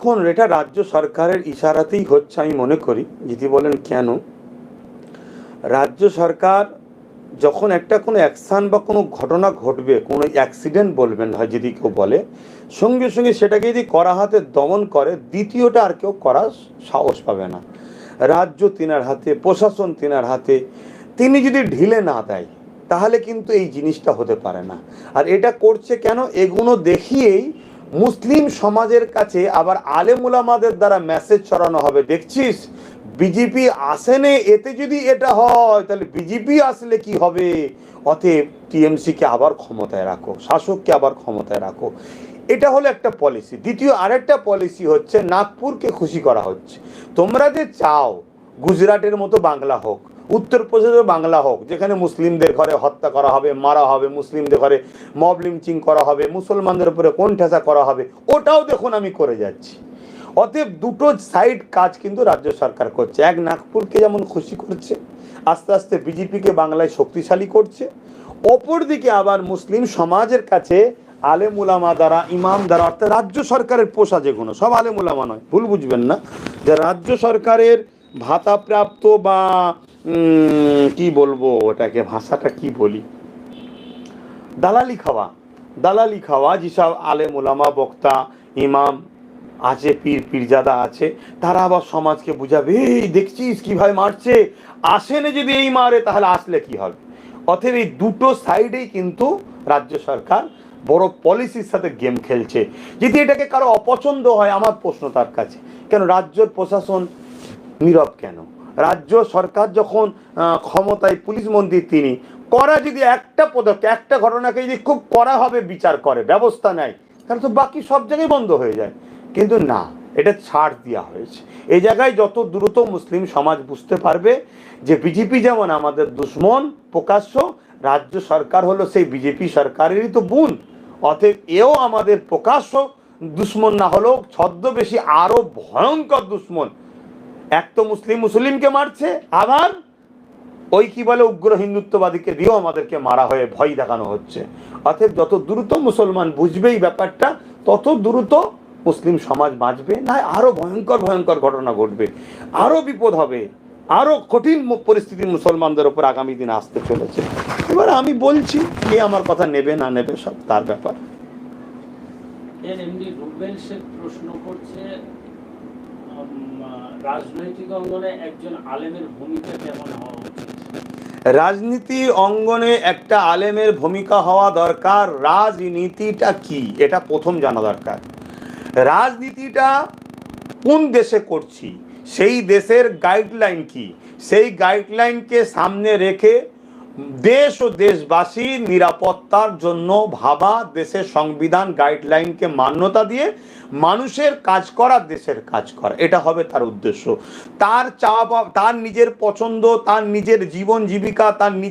দেখুন, এটা রাজ্য সরকারের ইশারাতেই হচ্ছে আমি মনে করি, যদি বলেন কেন? রাজ্য সরকার যখন একটা কোনো অ্যাকশান বা কোনো ঘটনা ঘটবে, কোনো অ্যাক্সিডেন্ট বলবেন হয় যদি কেউ বলে, সঙ্গে সঙ্গে সেটাকে যদি করা হাতে দমন করে, দ্বিতীয়টা আর কেউ করার সাহস পাবে না। রাজ্য তিনার হাতে, প্রশাসন তিনার হাতে, তিনি যদি ঢিলে না দেয়, তাহলে কিন্তু এই জিনিসটা হতে পারে না। আর এটা করছে কেন? এগুলো দেখিয়েই মুসলিম সমাজের কাছে আবার আলেমুলামাদের দ্বারা মেসেজ ছড়ানো হবে। দেখছিস? বিজেপি আসেনে, এতে যদি এটা হয়, তাহলে বিজেপি আসলে কি হবে? অতএব টিএমসিকে আবার ক্ষমতায় রাখো, শাসককে আবার ক্ষমতায় রাখো। এটা হলো একটা পলিসি দ্বিতীয় আরেকটা পলিসি হচ্ছে, নাগপুরকে খুশি করা হচ্ছে। তোমরা যে চাও, গুজরাটের মতো বাংলা হোক উত্তরপ্রদেশে বাংলা হোক, যেখানে মুসলিমদের ঘরে হত্যা করা হবে, মারা হবে, মুসলিমদের ঘরে মব লিঞ্চিং করা হবে, মুসলমানদের উপরে কোন ঠেসা করা হবে, ওটাও দেখুন আমি করে যাচ্ছি। অতএব দুটো সাইড কাজ কিন্তু রাজ্য সরকার করছে। এক, নাগপুরকে যেমন খুশি করছে, আস্তে আস্তে বিজেপিকে বাংলায় শক্তিশালী করছে, অপরদিকে আবার মুসলিম সমাজের কাছে আলেম উলামা দ্বারা, ইমাম দ্বারা, অর্থাৎ রাজ্য সরকারের পোষা যেগুলো, সব আলেম উলামা নয়, ভুল বুঝবেন না। যে রাজ্য সরকারের ভাতাপ্রাপ্ত বা কি বলব, ওটাকে, ভাষাটা কি বলি? দালালি খাওয়া দালালি খাওয়া, যেসব আলে ওলামা বক্তা, ইমাম আছে, পীর, পীরজাদা আছে, তারা আবার সমাজকে বুঝাবে, এই, দেখছিস কীভাবে মারছে? আসেনে যদি এই মারে, তাহলে আসলে কি হবে? অতএব এই দুটো সাইডেই কিন্তু রাজ্য সরকার বড় পলিসির সাথে গেম খেলছে। যদি এটাকে কারও অপছন্দ হয়, আমার প্রশ্ন তার কাছে, কেন রাজ্যের প্রশাসন নীরব কেন? রাজ্য সরকার যখন ক্ষমতায় পুলিশ মন্ত্রী তিনি, করা যদি একটা পদক্ষেপ, একটা ঘটনাকে যদি খুব করা হবে বিচার করে, ব্যবস্থা নেয়, তাহলে তো বাকি সব জায়গায় বন্ধ হয়ে যায়। কিন্তু না, এটা ছাড় দেওয়া হয়েছে। এই জায়গায় যত দ্রুত মুসলিম সমাজ বুঝতে পারবে যে বিজেপি যেমন আমাদের দুশ্মন প্রকাশ্য, রাজ্য সরকার হলো সেই বিজেপি সরকারেরই তো বোন। অতএব এও আমাদের প্রকাশ্য দুশ্মন না হলেও ছদ্মবেশী আরও ভয়ঙ্কর দুশ্মন এক তো মুসলিম মুসলিমকে মারছে, আবার ওই কি বলে উগ্র হিন্দুত্ববাদীকে দিয়েও আমাদেরকে মারা হয়ে ভয় দেখানো হচ্ছে। অতএব যত দ্রুত মুসলমান বুঝবে এই ব্যাপারটা, তত দ্রুত মুসলিম সমাজ বাঁচবে না আরও ভয়ঙ্কর ভয়ঙ্কর ঘটনা ঘটবে। আরও বিপদ হবে, আরও কঠিন পরিস্থিতি মুসলমানদের উপর আগামী দিন আসতে চলেছে। এবার আমি বলছি, কে আমার কথা নেবে না নেবে সব তার ব্যাপার। প্রশ্ন করছে রাজনৈতিক অঙ্গনে একজন আলেমের ভূমিকা কেমন হওয়া রাজনীতি অঙ্গনে একটা আলেমের ভূমিকা হওয়া দরকার, রাজনীতিটা কি? এটা প্রথম জানা দরকার। রাজনীতিটা কোন দেশে করছি? সেই দেশের গাইডলাইন কি? সেই গাইডলাইনকে সামনে রেখে দেশ ও দেশবাসীর নিরাপত্তার জন্য ভাবা দেশের সংবিধান গাইডলাইনকে মান্যতা দিয়ে মানুষের কাজ করা দেশের কাজ করা। এটা হবে তার উদ্দেশ্য। তার চাওয়া তার নিজের পছন্দ, তার নিজের জীবন জীবিকা, তার